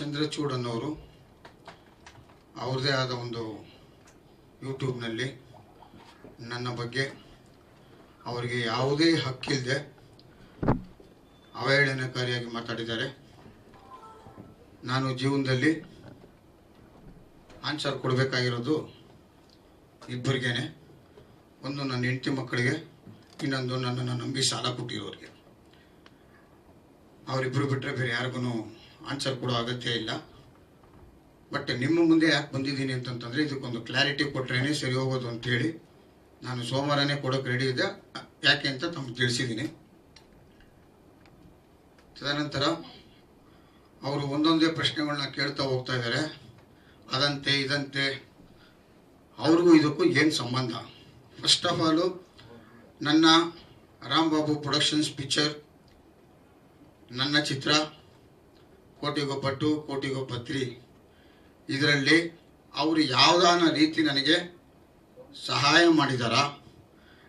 ಚಂದ್ರಚೂಡ್ ಅನ್ನೋರು ಅವ್ರದೇ ಆದ ಒಂದು ಯೂಟ್ಯೂಬ್ನಲ್ಲಿ ನನ್ನ ಬಗ್ಗೆ ಅವರಿಗೆ ಯಾವುದೇ ಹಕ್ಕಿಲ್ಲದೆ ಅವಹೇಳನಕಾರಿಯಾಗಿ ಮಾತಾಡಿದ್ದಾರೆ. ನಾನು ಜೀವನದಲ್ಲಿ ಆನ್ಸರ್ ಕೊಡಬೇಕಾಗಿರೋದು ಇಬ್ಬರಿಗೇನೆ. ಒಂದು ನನ್ನ ಹೆಂಡತಿ ಮಕ್ಕಳಿಗೆ, ಇನ್ನೊಂದು ನನ್ನನ್ನು ನಂಬಿ ಸಾಲ ಕೊಟ್ಟಿರೋರಿಗೆ. ಅವರಿಬ್ಬರು ಬಿಟ್ಟರೆ ಬೇರೆ ಯಾರಿಗೂ ಆನ್ಸರ್ ಕೊಡೋ ಅಗತ್ಯ ಇಲ್ಲ. ಬಟ್ ನಿಮ್ಮ ಮುಂದೆ ಯಾಕೆ ಬಂದಿದ್ದೀನಿ ಅಂತಂತಂದರೆ ಇದಕ್ಕೊಂದು ಕ್ಲಾರಿಟಿ ಕೊಟ್ರೇನೆ ಸರಿ ಹೋಗೋದು ಅಂತೇಳಿ ನಾನು ಸೋಮವಾರನೇ ಕೊಡೋಕೆ ರೆಡಿ ಇದೆ ಯಾಕೆ ಅಂತ ತಮ್ಗೆ ತಿಳಿಸಿದ್ದೀನಿ. ತದನಂತರ ಅವರು ಒಂದೊಂದೇ ಪ್ರಶ್ನೆಗಳನ್ನ ಕೇಳ್ತಾ ಹೋಗ್ತಾ ಇದ್ದಾರೆ. ಅದಂತೆ, ಇದಂತೆ. ಅವ್ರಿಗೂ ಇದಕ್ಕೂ ಏನು ಸಂಬಂಧ? ಫಸ್ಟ್ ಆಫ್ ಆಲು ನನ್ನ ರಾಂಬಾಬು ಪ್ರೊಡಕ್ಷನ್ಸ್ ಪಿಕ್ಚರ್ ನನ್ನ ಚಿತ್ರ ಕೋಟಿಗೋ ಪಟ್ಟು ಕೋಟಿಗೋ ಪತ್ರಿ ಇದರಲ್ಲಿ ಅವರು ಯಾವುದಾನ ರೀತಿ ನನಗೆ ಸಹಾಯ ಮಾಡಿದಾರಾ?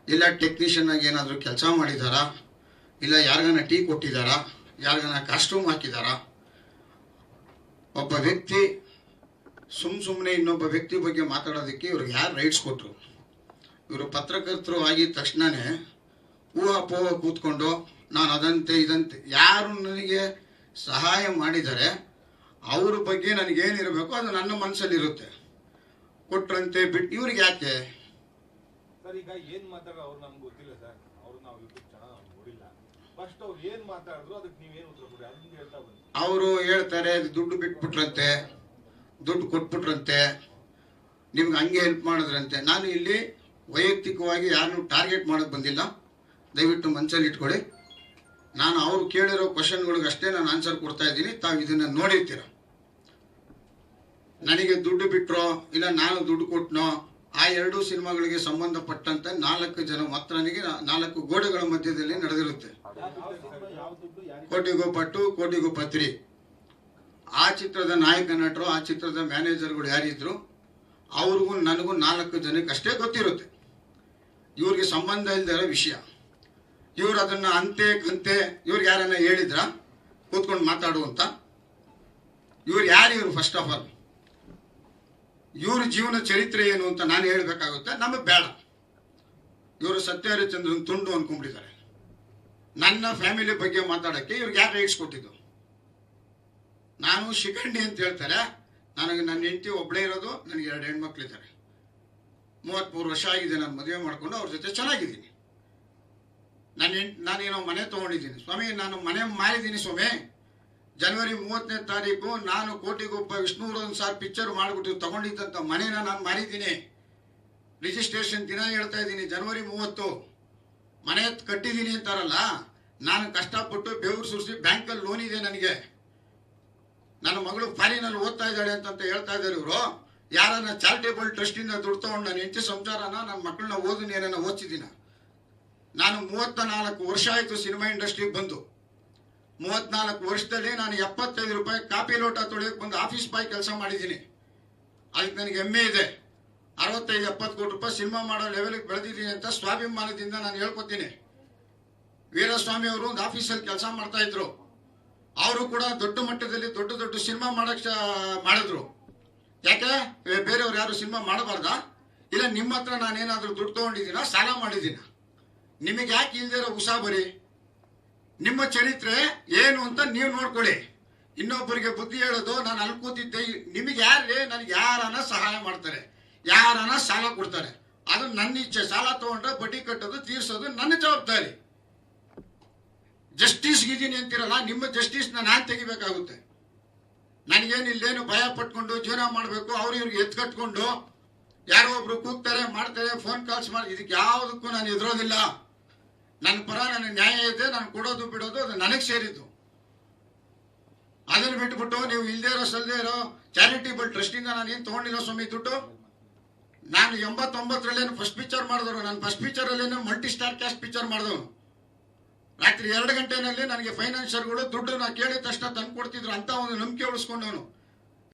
ಇಲ್ಲ ಟೆಕ್ನಿಷಿಯನ್ ಆಗಿ ಏನಾದರೂ ಕೆಲಸ ಮಾಡಿದಾರ? ಇಲ್ಲ ಯಾರಿಗಾನ ಟೀ ಕೊಟ್ಟಿದ್ದಾರಾ ಯಾರಿಗಾನ ಕಾಸ್ಟ್ಯೂಮ್ ಹಾಕಿದಾರ? ಒಬ್ಬ ವ್ಯಕ್ತಿ, ಸುಮ್ ಸುಮ್ಮನೆ ಇನ್ನೊಬ್ಬ ವ್ಯಕ್ತಿ ಬಗ್ಗೆ ಮಾತಾಡೋದಕ್ಕೆ ಇವ್ರಿಗೆ ಯಾರು ರೈಟ್ಸ್ ಕೊಟ್ಟರು ಇವರು ಪತ್ರಕರ್ತರು ಆಗಿದ ತಕ್ಷಣನೇ ಊಹಾಪೋಹ ಕೂತ್ಕೊಂಡು, ನಾನು ಅದಂತೆ, ಇದಂತೆ, ಯಾರು ನನಗೆ ಸಹಾಯ ಮಾಡಿದರೆ ಅವ್ರ ಬಗ್ಗೆ ನನಗೇನಿರಬೇಕು ಅದು ನನ್ನ ಮನಸ್ಸಲ್ಲಿರುತ್ತೆ. ಕೊಟ್ರಂತೆ ಬಿಟ್ಟು ಇವ್ರಿಗೆ ಯಾಕೆ? ಸರ್ ಈಗ ಏನು ಮಾತಾಡೋ ಅವ್ರು ನಮ್ಗೆ ಗೊತ್ತಿಲ್ಲ ಸರ್. ಅವ್ರು ನಾವು ಯೂಟ್ಯೂಬ್ ಚಾನಲ್ ನೋಡಿಲ್ಲ. ಫಸ್ಟ್ ಅವ್ರು ಏನು ಮಾತಾಡಿದ್ರು ಅದಕ್ಕೆ ನೀವೇನು ಉತ್ತರ ಕೊಡಿ ಅದನ್ನ ಹೇಳ್ತಾ ಅವರು ಹೇಳ್ತಾರೆ ದುಡ್ಡು ಬಿಟ್ಬಿಟ್ರಂತೆ ದುಡ್ಡು ಕೊಟ್ಬಿಟ್ರಂತೆ ನಿಮ್ಗೆ ಹಂಗೆ ಹೆಲ್ಪ್ ಮಾಡಿದ್ರಂತೆ. ನಾನು ಇಲ್ಲಿ ವೈಯಕ್ತಿಕವಾಗಿ ಯಾರನ್ನೂ ಟಾರ್ಗೆಟ್ ಮಾಡೋಕ್ಕೆ ಬಂದಿಲ್ಲ. ದಯವಿಟ್ಟು ಮನಸ್ಸಲ್ಲಿ ಇಟ್ಕೊಳ್ಳಿ. ನಾನು ಅವ್ರು ಕೇಳಿರೋ ಕ್ವಶನ್ಗಳಿಗೆ ಅಷ್ಟೇ ನಾನು ಆನ್ಸರ್ ಕೊಡ್ತಾ ಇದ್ದೀನಿ. ತಾವು ಇದನ್ನು ನೋಡಿರ್ತೀರ. ನನಗೆ ದುಡ್ಡು ಬಿಟ್ರೋ, ಇಲ್ಲ ನಾನು ದುಡ್ಡು ಕೊಟ್ಟನೋ ಆ ಎರಡು ಸಿನಿಮಾಗಳಿಗೆ ಸಂಬಂಧಪಟ್ಟಂತ ನಾಲ್ಕು ಜನ ಮಾತ್ರನಿಗೆ ನಾಲ್ಕು ಗೋಡೆಗಳ ಮಧ್ಯದಲ್ಲಿ ನಡೆದಿರುತ್ತೆ. ಕೋಟಿಗೋ ಪಟ್ಟು, ಕೋಟಿಗೋ ಪತ್ರಿ. ಆ ಚಿತ್ರದ ನಾಯಕ ನಟರು, ಆ ಚಿತ್ರದ ಮ್ಯಾನೇಜರ್ಗಳು ಯಾರಿದ್ರು, ಅವ್ರಿಗೂ ನನಗೂ ನಾಲ್ಕು ಜನಕ್ಕೆ ಅಷ್ಟೇ ಗೊತ್ತಿರುತ್ತೆ. ಇವ್ರಿಗೆ ಸಂಬಂಧ ಇಲ್ಲದೆ ವಿಷಯ. ಇವ್ರು ಅದನ್ನ ಅಂತೆ ಕಂತೆ ಇವ್ರಿಗೆ ಯಾರನ್ನ ಹೇಳಿದ್ರ? ಕೂತ್ಕೊಂಡು ಮಾತಾಡುವಂತ ಇವ್ರು ಯಾರು ಇವ್ರು ಫಸ್ಟ್ ಆಫ್ ಆಲ್ ಇವ್ರ ಜೀವನ ಚರಿತ್ರೆ ಏನು ಅಂತ ನಾನು ಹೇಳ್ಬೇಕಾಗುತ್ತೆ. ನಮಗೆ ಬೇಡ. ಇವರು ಸತ್ಯಹರಿಚಂದ್ರನ್ ತುಂಡು ಅನ್ಕೊಂಡ್ಬಿಟ್ಟಿದ್ದಾರೆ. ನನ್ನ ಫ್ಯಾಮಿಲಿ ಬಗ್ಗೆ ಮಾತಾಡಕ್ಕೆ ಇವ್ರಿಗೆ ಯಾರು ರೈಟ್ಸ್ ಕೊಟ್ಟಿದ್ದು? ನಾನು ಶಿಖಂಡಿ ಅಂತ ಹೇಳ್ತಾರೆ. ನನಗೆ ನನ್ನ ಹೆಂಡತಿ ಒಬ್ಬಳೇ ಇರೋದು, ನನಗೆ ಎರಡು ಹೆಣ್ಮಕ್ಳಿದ್ದಾರೆ. ಮೂವತ್ತ್ಮೂರು ವರ್ಷ ಆಗಿದೆ, ನಾನು ಮದುವೆ ಮಾಡಿಕೊಂಡು ಅವ್ರ ಜೊತೆ ಚೆನ್ನಾಗಿದ್ದೀನಿ. ಹೆಂಡ್ ನಾನೇನೋ ಮನೆ ತೊಗೊಂಡಿದ್ದೀನಿ. ಸ್ವಾಮಿ, ನಾನು ಮನೆ ಮಾರಿದ್ದೀನಿ ಸ್ವಾಮಿ. ಜನವರಿ ಮೂವತ್ತನೇ ತಾರೀಕು ನಾನು ಕೋಟಿಗೊಬ್ಬ ವಿಷ್ಣುವರ್ಧನ್ ಸಾರ್ ಪಿಕ್ಚರ್ ಮಾಡಿಬಿಟ್ಟು ತಗೊಂಡಿದ್ದಂಥ ಮನೇನ ನಾನು ಮಾರಿದ್ದೀನಿ. ರಿಜಿಸ್ಟ್ರೇಷನ್ ದಿನ ಹೇಳ್ತಾ ಇದ್ದೀನಿ, ಜನವರಿ ಮೂವತ್ತು. ಮನೆ ಕಟ್ಟಿದ್ದೀನಿ ಅಂತಾರಲ್ಲ, ನಾನು ಕಷ್ಟಪಟ್ಟು ಬೆವರು ಸುರಿಸಿ ಬ್ಯಾಂಕಲ್ಲಿ ಲೋನ್ ಇದೆ ನನಗೆ. ನನ್ನ ಮಗಳು ಫಾರಿನಲ್ಲಿ ಓದ್ತಾ ಇದ್ದಾಳೆ ಅಂತ ಹೇಳ್ತಾ ಇದ್ದಾರೆ ಇವರು. ಯಾರನ್ನ ಚಾರಿಟೇಬಲ್ ಟ್ರಸ್ಟಿಂದ ದುಡ್ಡು ತಗೊಂಡು ನಾನು ಹೆಂಡತಿ ಸಂಸಾರನ, ನನ್ನ ಮಕ್ಕಳನ್ನ ಓದಿನ ಏನನ್ನ ಓದ್ತಿದ್ದೀನ ನಾನು ಮೂವತ್ತ ನಾಲ್ಕು ವರ್ಷ ಆಯಿತು ಸಿನಿಮಾ ಇಂಡಸ್ಟ್ರಿಗೆ ಬಂದು. ಮೂವತ್ನಾಲ್ಕು ವರ್ಷದಲ್ಲಿ ನಾನು ಎಪ್ಪತ್ತೈದು ರೂಪಾಯಿ ಕಾಪಿ ಲೋಟ ತೊಳೆಯೋಕೆ ಬಂದು ಆಫೀಸ್ ಬಾಯ್ ಕೆಲಸ ಮಾಡಿದ್ದೀನಿ. ಅದಕ್ಕೆ ನನಗೆ ಹೆಮ್ಮೆ ಇದೆ. ಅರವತ್ತೈದು, ಎಪ್ಪತ್ತು ಕೋಟಿ ರೂಪಾಯಿ ಸಿನಿಮಾ ಮಾಡೋ ಲೆವೆಲ್ಗೆ ಬೆಳೆದಿದ್ದೀನಿ ಅಂತ ಸ್ವಾಭಿಮಾನದಿಂದ ನಾನು ಹೇಳ್ಕೊತೀನಿ. ವೀರಸ್ವಾಮಿ ಅವರು ಒಂದು ಆಫೀಸಲ್ಲಿ ಕೆಲಸ ಮಾಡ್ತಾ ಇದ್ರು. ಅವರು ಕೂಡ ದೊಡ್ಡ ಮಟ್ಟದಲ್ಲಿ ದೊಡ್ಡ ದೊಡ್ಡ ಸಿನಿಮಾ ಮಾಡಕ್ ಮಾಡಿದ್ರು. ಯಾಕೆ? ಬೇರೆಯವ್ರು ಯಾರು ಸಿನಿಮಾ ಮಾಡಬಾರ್ದಾ? ಇಲ್ಲ, ನಿಮ್ಮ ಹತ್ರ ನಾನೇನಾದರೂ ದುಡ್ಡು ತಗೊಂಡಿದ್ದೀನ? ಸಾಲ ಮಾಡಿದ್ದೀನ? ನಿಮಗೆ ಯಾಕೆ ಇಲ್ದಿರೋ ಉಸಾಬರಿ ನಿಮ್ಮ ಚರಿತ್ರೆ ಏನು ಅಂತ ನೀವು ನೋಡ್ಕೊಳ್ಳಿ. ಇನ್ನೊಬ್ಬರಿಗೆ ಬುದ್ಧಿ ಹೇಳೋದು ನಾನು ಅಲ್ಲಿ ಕೂತಿದ್ದೆ, ನಿಮಗೆ ಯಾರೇ ನನಗೆ ಯಾರನ್ನ ಸಹಾಯ ಮಾಡ್ತಾರೆ, ಯಾರನ್ನ ಸಾಲ ಕೊಡ್ತಾರೆ. ಅದು ನನ್ನ ಇಚ್ಛೆ. ಸಾಲ ತಗೊಂಡ್ರೆ ಬಡ್ಡಿ ಕಟ್ಟೋದು, ತೀರ್ಸೋದು ನನ್ನ ಜವಾಬ್ದಾರಿ. ಜಸ್ಟಿಸ್ ಇದೀನಿ ಅಂತಿರಲ್ಲ, ನಿಮ್ಮ ಜಸ್ಟಿಸ್ನ ನಾನು ತೆಗಿಬೇಕಾಗುತ್ತೆ. ನನಗೇನು ಇಲ್ಲೇನು ಭಯ ಪಟ್ಕೊಂಡು ಜೀವನ ಮಾಡಬೇಕು, ಅವ್ರು ಇವ್ರಿಗೆ ಎತ್ ಕಟ್ಕೊಂಡು ಯಾರೋ ಒಬ್ರು ಕೂಗ್ತಾರೆ, ಮಾಡ್ತಾರೆ ಫೋನ್ ಕಾಲ್ಸ್ ಮಾಡಿ, ಇದಕ್ಕೆ ಯಾವುದಕ್ಕೂ ನಾನು ಎದುರೋದಿಲ್ಲ ನನ್ನ ಪರ ನನಗೆ ನ್ಯಾಯ ಇದೆ, ನಾನು ಕೊಡೋದು ಬಿಡೋದು, ಅದು ನನಗೆ ಸೇರಿದ್ದು. ಅದನ್ನು ಬಿಟ್ಬಿಟ್ಟು ನೀವು ಇಲ್ಲದೇ ಇರೋ ಸಲ್ಲದೆ ಇರೋ ಚಾರಿಟೇಬಲ್ ಟ್ರಸ್ಟಿಂದ ನಾನು ಏನು ತೊಗೊಂಡಿರೋ ಸ್ವಾಮಿ ದುಡ್ಡು? ನಾನು ಎಂಬತ್ತೊಂಬತ್ತರಲ್ಲೇನು ಫಸ್ಟ್ ಪಿಕ್ಚರ್ ಮಾಡಿದವರು ನಾನು ಫಸ್ಟ್ ಪಿಕ್ಚರಲ್ಲೇನು ಮಲ್ಟಿ ಸ್ಟಾರ್ ಕ್ಯಾಸ್ಟ್ ಪಿಕ್ಚರ್ ಮಾಡಿದ್ರು ರಾತ್ರಿ ಎರಡು ಗಂಟೆನಲ್ಲಿ ನನಗೆ ಫೈನಾನ್ಷಿಯರ್ಗಳು ದುಡ್ಡು ನಾ ಕೇಳಿದ ತಕ್ಷಣ ತಂದು ಕೊಡ್ತಿದ್ರು ಅಂತ ಒಂದು ನಂಬಿಕೆ ಉಳಿಸ್ಕೊಂಡವನು.